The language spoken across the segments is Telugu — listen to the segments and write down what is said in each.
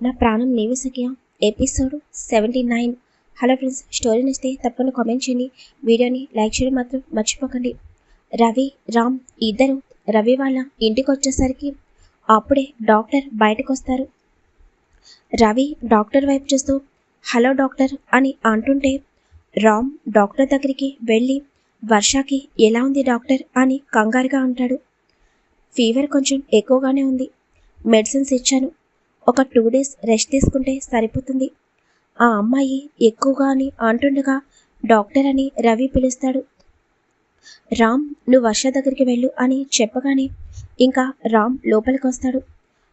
నా ప్రాణం నీవి Sakhya. Episode seventy nine. Hello friends story నచ్చితే తప్పకుండా కామెంట్ చేయండి. వీడియోని లైక్ చేయడం మాత్రం మర్చిపోకండి. రవి రామ్ ఇద్దరు రవి వాళ్ళ ఇంటికి వచ్చేసరికి అప్పుడే డాక్టర్ బయటకు వస్తారు. రవి డాక్టర్ వైపు చూస్తూ హలో డాక్టర్ అని అంటుంటే రామ్ డాక్టర్ దగ్గరికి వెళ్ళి వర్షాకి ఎలా ఉంది డాక్టర్? అని కంగారుగా అంటాడు. ఫీవర్ కొంచెం ఎక్కువగానే ఉంది. మెడిసిన్స్ ఇచ్చాను. ఒక టూ డేస్ రెస్ట్ తీసుకుంటే సరిపోతుంది. ఆ అమ్మాయి ఎక్కువగా అని అంటుండగా డాక్టర్ అని రవి పిలుస్తాడు. రామ్ నువ్వు వర్ష దగ్గరికి వెళ్ళు అని చెప్పగానే ఇంకా రామ్ లోపలికి వస్తాడు.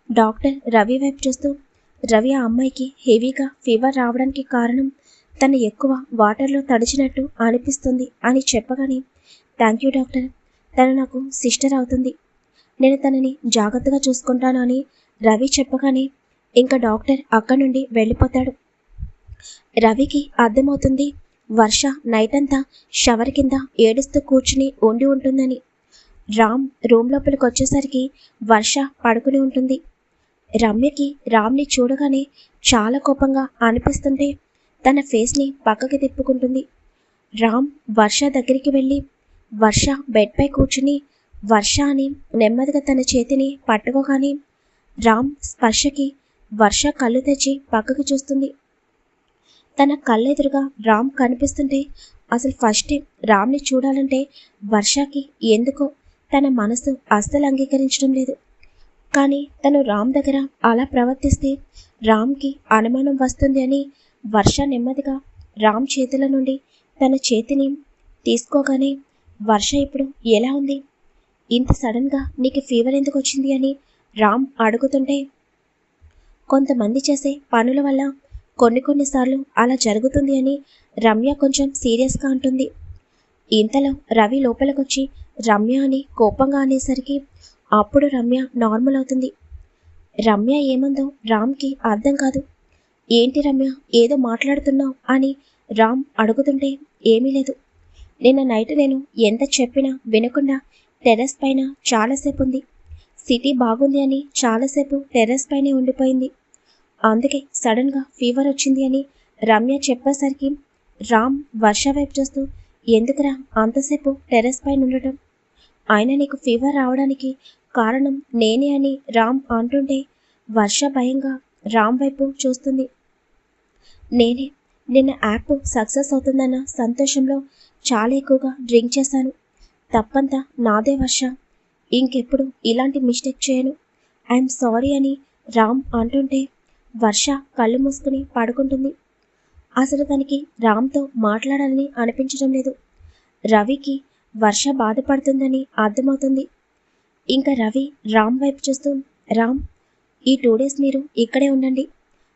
డాక్టర్ రవి వైపు చూస్తూ రవి ఆ అమ్మాయికి హెవీగా ఫీవర్ రావడానికి కారణం తను ఎక్కువ వాటర్లో తడిచినట్టు అనిపిస్తుంది అని చెప్పగానే థ్యాంక్ యూ డాక్టర్ తను నాకు సిస్టర్ అవుతుంది. నేను తనని జాగ్రత్తగా చూసుకుంటాను అని రవి చెప్పగానే ఇంకా డాక్టర్ అక్కడి నుండి వెళ్ళిపోతాడు. రవికి అర్థమవుతుంది వర్ష నైట్ అంతా షవర్ కింద ఏడుస్తూ కూర్చుని ఉండి ఉంటుందని. రామ్ రూమ్ లోపలికి వచ్చేసరికి వర్ష పడుకుని ఉంటుంది. రమ్యకి రామ్ని చూడగానే చాలా కోపంగా అనిపిస్తుంటే తన ఫేస్ని పక్కకి తిప్పుకుంటుంది. రామ్ వర్ష దగ్గరికి వెళ్ళి వర్ష బెడ్పై కూర్చుని వర్ష అని నెమ్మదిగా తన చేతిని పట్టుకోగానే రామ్ స్పర్శకి వర్ష కళ్ళు తెచ్చి పక్కకు చూస్తుంది. తన కళ్ళెదురుగా రామ్ కనిపిస్తుంటే అసలు ఫస్ట్ టైం రామ్ని చూడాలంటే వర్షకి ఎందుకో తన మనసు అస్సలు అంగీకరించడం లేదు. కానీ తను రామ్ దగ్గర అలా ప్రవర్తిస్తే రామ్కి అనుమానం వస్తుంది అని వర్ష నెమ్మదిగా రామ్ చేతుల నుండి తన చేతిని తీసుకోగానే వర్ష ఇప్పుడు ఎలా ఉంది? ఇంత సడన్గా నీకు ఫీవర్ ఎందుకు వచ్చింది అని రామ్ అడుగుతుంటే కొంతమంది చేసే పనుల వల్ల కొన్ని కొన్నిసార్లు అలా జరుగుతుంది అని రమ్య కొంచెం సీరియస్గా అంటుంది. ఇంతలో రవి లోపలికొచ్చి రమ్య అని కోపంగా అనేసరికి అప్పుడు రమ్య నార్మల్ అవుతుంది. రమ్య ఏమందో రామ్కి అర్థం కాదు. ఏంటి రమ్య ఏదో మాట్లాడుతున్నావు అని రామ్ అడుగుతుంటే ఏమీ లేదు. నిన్న నైట్ నేను ఎంత చెప్పినా వినకుండా టెర్రస్ పైన చాలాసేపు ఉంది. సిటీ బాగుంది అని చాలాసేపు టెర్రస్ పైనే ఉండిపోయింది. అందుకే సడన్గా ఫీవర్ వచ్చింది అని రమ్య చెప్పేసరికి రామ్ వర్ష వైపు చూస్తూ ఎందుకురా అంతసేపు టెర్రస్ పైన ఉండటం? ఆయన నీకు ఫీవర్ రావడానికి కారణం నేనే అని రామ్ అంటుంటే వర్ష భయంగా రామ్ వైపు చూస్తుంది. నేనే నిన్న యాప్ సక్సెస్ అవుతుందన్న సంతోషంలో చాలా ఎక్కువగా డ్రింక్ చేశాను. తప్పంతా నాదే వర్ష. ఇంకెప్పుడు ఇలాంటి మిస్టేక్ చేయను. ఐఎమ్ సారీ అని రామ్ అంటుంటే వర్ష కళ్ళు మూసుకుని పడుకుంటుంది. అసలు తనకి రామ్తో మాట్లాడాలని అనిపించడం లేదు. రవికి వర్ష బాధపడుతుందని అర్థమవుతుంది. ఇంకా రవి రామ్ వైపు చూస్తూ రామ్ ఈ టూ డేస్ మీరు ఇక్కడే ఉండండి.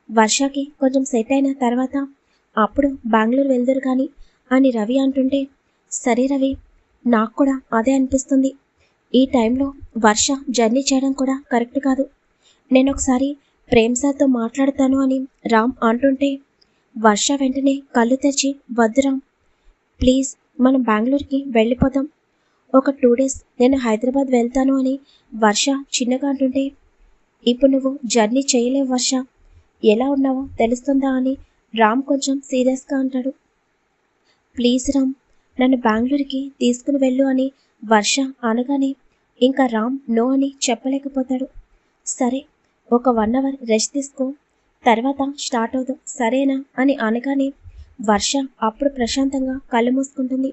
వర్షకి కొంచెం సెట్ అయిన తర్వాత అప్పుడు బెంగళూరు వెళ్దురు కానీ అని రవి అంటుంటే సరే రవి నాకు కూడా అదే అనిపిస్తుంది. ఈ టైంలో వర్ష జర్నీ చేయడం కూడా కరెక్ట్ కాదు. నేను ఒకసారి ప్రేమ్ సార్తో మాట్లాడతాను అని రామ్ అంటుంటే వర్ష వెంటనే కళ్ళు తెచ్చి వద్దు రామ్ ప్లీజ్ మనం బెంగళూరుకి వెళ్ళిపోదాం. ఒక టూ డేస్ నేను హైదరాబాద్ వెళ్తాను అని వర్ష చిన్నగా అంటుంటే ఇప్పుడు నువ్వు జర్నీ చేయలేవు వర్ష. ఎలా ఉన్నావో తెలుస్తుందా అని రామ్ కొంచెం సీరియస్గా అంటాడు. ప్లీజ్ రామ్ నన్ను బెంగళూరుకి తీసుకుని వెళ్ళు అని వర్ష అనగానే ఇంకా రామ్ నో అని చెప్పలేకపోతాడు. సరే ఒక వన్ అవర్ రెస్ట్ తీసుకో. తర్వాత స్టార్ట్ అవుదాం. సరేనా? అని అనగానే వర్ష అప్పుడు ప్రశాంతంగా కళ్ళు మూసుకుంటుంది.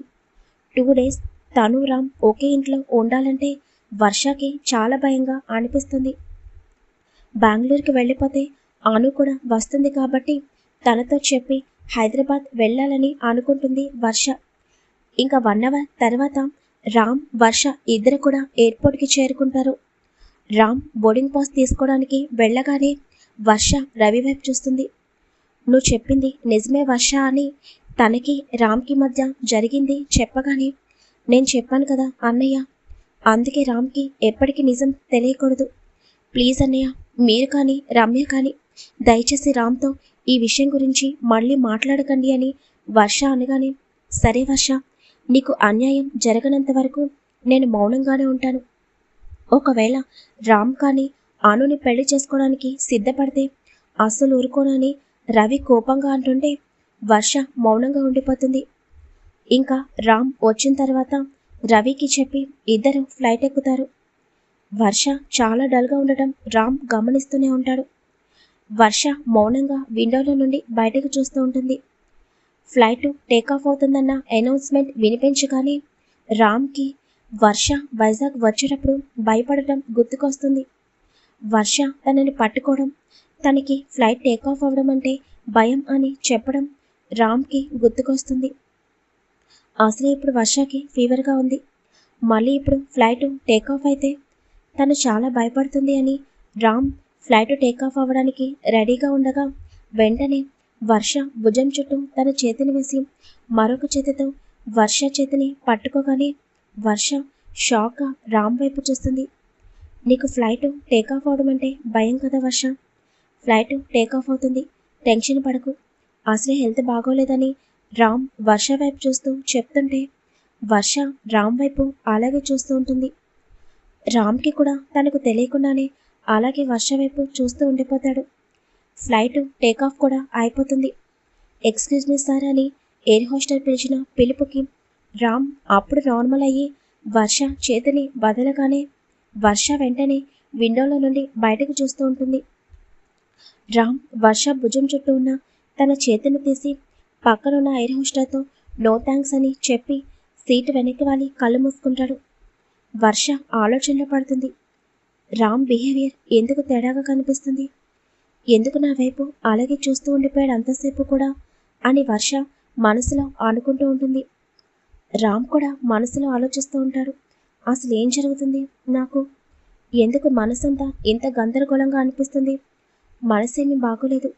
టూ డేస్ తను రామ్ ఒకే ఇంట్లో ఉండాలంటే వర్షకి చాలా భయంగా అనిపిస్తుంది. బెంగళూరుకి వెళ్ళిపోతే అను కూడా వస్తుంది కాబట్టి తనతో చెప్పి హైదరాబాద్ వెళ్ళాలని అనుకుంటుంది వర్ష. ఇంకా వన్ అవర్ తర్వాత రామ్ వర్ష ఇద్దరు కూడా ఎయిర్పోర్ట్కి చేరుకుంటారు. రామ్ బోర్డింగ్ పాస్ తీసుకోవడానికి వెళ్ళగానే వర్ష రవి వైపు చూస్తుంది. నువ్వు చెప్పింది నిజమే వర్ష అని తనకి రామ్కి మధ్య జరిగింది చెప్పగానే నేను చెప్పాను కదా అన్నయ్య అందుకే రామ్కి ఎప్పటికీ నిజం తెలియకూడదు. ప్లీజ్ అన్నయ్య మీరు కానీ రమ్య కానీ దయచేసి రామ్తో ఈ విషయం గురించి మళ్ళీ మాట్లాడకండి అని వర్ష అనగానే సరే వర్ష నీకు అన్యాయం జరగనంత వరకు నేను మౌనంగానే ఉంటాను. ఒకవేళ రామ్ కానీ అనుని పెళ్ళి చేసుకోవడానికి సిద్ధపడితే అస్సలు ఊరుకోనని రవి కోపంగా అంటుంటే వర్ష మౌనంగా ఉండిపోతుంది. ఇంకా రామ్ వచ్చిన తర్వాత రవికి చెప్పి ఇద్దరు ఫ్లైట్ ఎక్కుతారు. వర్ష చాలా డల్గా ఉండటం రామ్ గమనిస్తూనే ఉంటాడు. వర్ష మౌనంగా విండోలో నుండి బయటకు చూస్తూ ఉంటుంది. ఫ్లైట్ టేకాఫ్ అవుతుందన్న అనౌన్స్మెంట్ వినిపించగానే రామ్కి వర్ష వైజాగ్ వచ్చేటప్పుడు భయపడటం గుర్తుకొస్తుంది. వర్ష తనని పట్టుకోవడం తనకి ఫ్లైట్ టేకాఫ్ అవ్వడం అంటే భయం అని చెప్పడం రామ్కి గుర్తుకొస్తుంది. అసలు ఇప్పుడు వర్షకి ఫీవర్గా ఉంది. మళ్ళీ ఇప్పుడు ఫ్లైట్ టేకాఫ్ అయితే తను చాలా భయపడుతుంది అని రామ్ ఫ్లైట్ టేకాఫ్ అవ్వడానికి రెడీగా ఉండగా వెంటనే వర్ష భుజం చుట్టూ తన చేతిని వేసి మరొక చేతితో వర్ష చేతిని పట్టుకోగానే వర్ష షాక్గా రామ్ వైపు చూస్తుంది. నీకు ఫ్లైట్ టేకాఫ్ అవడం అంటే భయం కదా వర్ష? ఫ్లైట్ టేకాఫ్ అవుతుంది. టెన్షన్ పడకు. అసలే హెల్త్ బాగోలేదని రామ్ వర్ష వైపు చూస్తూ చెప్తుంటే వర్ష రామ్ వైపు అలాగే చూస్తూ ఉంటుంది. రామ్కి కూడా తనకు తెలియకుండానే అలాగే వర్ష వైపు చూస్తూ ఉండిపోతాడు. ఫ్లైట్ టేకాఫ్ కూడా అయిపోతుంది ఎక్స్క్యూజ్ మీ సార్ అని ఎయిర్ హోస్టర్ పిలిచిన పిలుపుకి రామ్ అప్పుడు నార్మల్ అయ్యి వర్ష చేతిని బదలగానే వర్ష వెంటనే విండోలో నుండి బయటకు చూస్తూ ఉంటుంది. రామ్ వర్ష భుజం చుట్టూ ఉన్న తన చేతిని తీసి పక్కనున్న ఎయిర్ హోస్టర్తో నో థ్యాంక్స్ అని చెప్పి సీటు వెనక్కి వాలి కళ్ళు మూసుకుంటాడు. వర్ష ఆలోచనలో పడుతుంది. రామ్ బిహేవియర్ ఎందుకు తేడాగా కనిపిస్తుంది? ఎందుకు నా వైపు అలాగే చూస్తూ ఉండిపోయాడు అంతసేపు కూడా? అని వర్ష మనసులో అనుకుంటూ ఉంటుంది. రామ్ కూడా మనసులో ఆలోచిస్తూ ఉంటాడు. అసలు ఏం జరుగుతుంది నాకు? ఎందుకు మనసంతా ఇంత గందరగోళంగా అనిపిస్తుంది? మనసేమీ బాగోలేదు.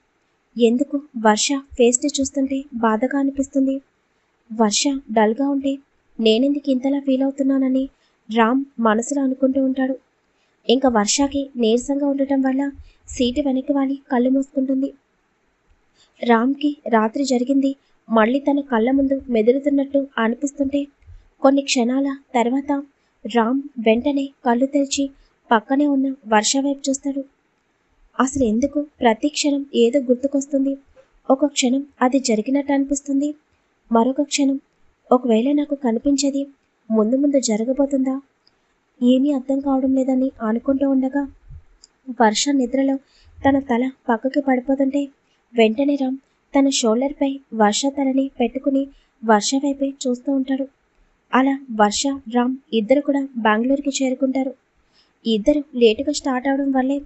ఎందుకు వర్ష ఫేస్ని చూస్తుంటే బాధగా అనిపిస్తుంది? వర్ష డల్గా ఉంటే నేనెందుకు ఇంతలా ఫీల్ అవుతున్నానని రామ్ మనసులో అనుకుంటూ ఉంటాడు. ఇంకా వర్షాకి నీరసంగా ఉండటం వల్ల సీటు వెనక్కి వాలి కళ్ళు మూసుకుంటుంది. రామ్కి రాత్రి జరిగింది. మళ్ళీ తన కళ్ళ ముందు మెదులుతున్నట్టు అనిపిస్తుంటే కొన్ని క్షణాల తర్వాత రామ్ వెంటనే కళ్ళు తెరిచి పక్కనే ఉన్న వర్ష వైపు చూస్తాడు. అసలు ఎందుకు ప్రతి క్షణం ఏదో గుర్తుకొస్తుంది. ఒక క్షణం అది జరిగినట్టు అనిపిస్తుంది. మరొక క్షణం ఒకవేళ నాకు కనిపించేది ముందు ముందు జరగబోతుందా? ఏమీ అర్థం కావడం లేదని అనుకుంటూ ఉండగా వర్ష నిద్రలో తన తల పక్కకి పడిపోతుంటే వెంటనే రామ్ తన షోల్డర్పై వర్ష తలని పెట్టుకుని వర్ష వైపే చూస్తూ ఉంటాడు. అలా వర్ష రామ్ ఇద్దరు కూడా బెంగళూరుకి చేరుకుంటారు. ఇద్దరు లేటుగా స్టార్ట్ అవడం వల్లే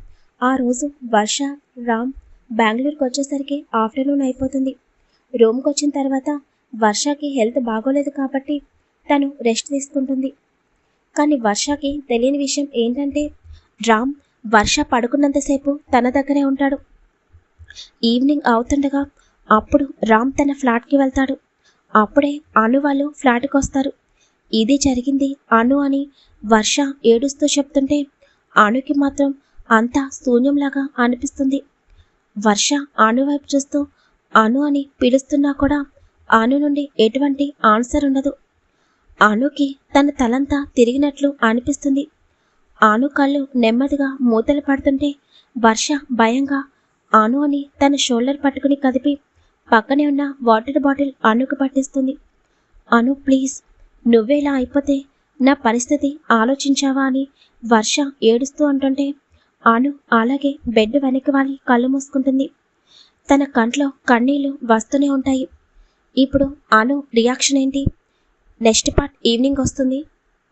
ఆ రోజు వర్ష రామ్ బెంగళూరుకి వచ్చేసరికి ఆఫ్టర్నూన్ అయిపోతుంది. రూమ్కి వచ్చిన తర్వాత వర్షకి హెల్త్ బాగోలేదు కాబట్టి తను రెస్ట్ తీసుకుంటుంది. కానీ వర్షకి తెలియని విషయం ఏంటంటే రామ్ వర్ష పడుకున్నంతసేపు తన దగ్గరే ఉంటాడు. ఈవినింగ్ అవుతుండగా అప్పుడు రామ్ తన ఫ్లాట్కి వెళ్తాడు. అప్పుడే అను వాళ్ళు ఫ్లాట్కి వస్తారు. ఇది జరిగింది అను అని వర్ష ఏడుస్తూ చెప్తుంటే అణుకి మాత్రం అంతా శూన్యంలాగా అనిపిస్తుంది. వర్ష అణు వైపు చూస్తూ అను అని పిలుస్తున్నా కూడా అను నుండి ఎటువంటి ఆన్సర్ ఉండదు. అణుకి తన తలంతా తిరిగినట్లు అనిపిస్తుంది. ఆను కళ్ళు నెమ్మదిగా మూతలు పడుతుంటే వర్ష భయంగా అను అని తన షోల్డర్ పట్టుకుని కదిపి పక్కనే ఉన్న వాటర్ బాటిల్ అనుకు పట్టిస్తుంది. అను ప్లీజ్ నువ్వేలా అయిపోతే నా పరిస్థితి ఆలోచించావా? అని వర్ష ఏడుస్తూ అంటుంటే అను అలాగే బెడ్ వెనక్కి వాలి కళ్ళు మూసుకుంటుంది. తన కంట్లో కన్నీళ్ళు వస్తూనే ఉంటాయి. ఇప్పుడు అను రియాక్షన్ ఏంటి? నెక్స్ట్ పార్ట్ ఈవినింగ్ వస్తుంది.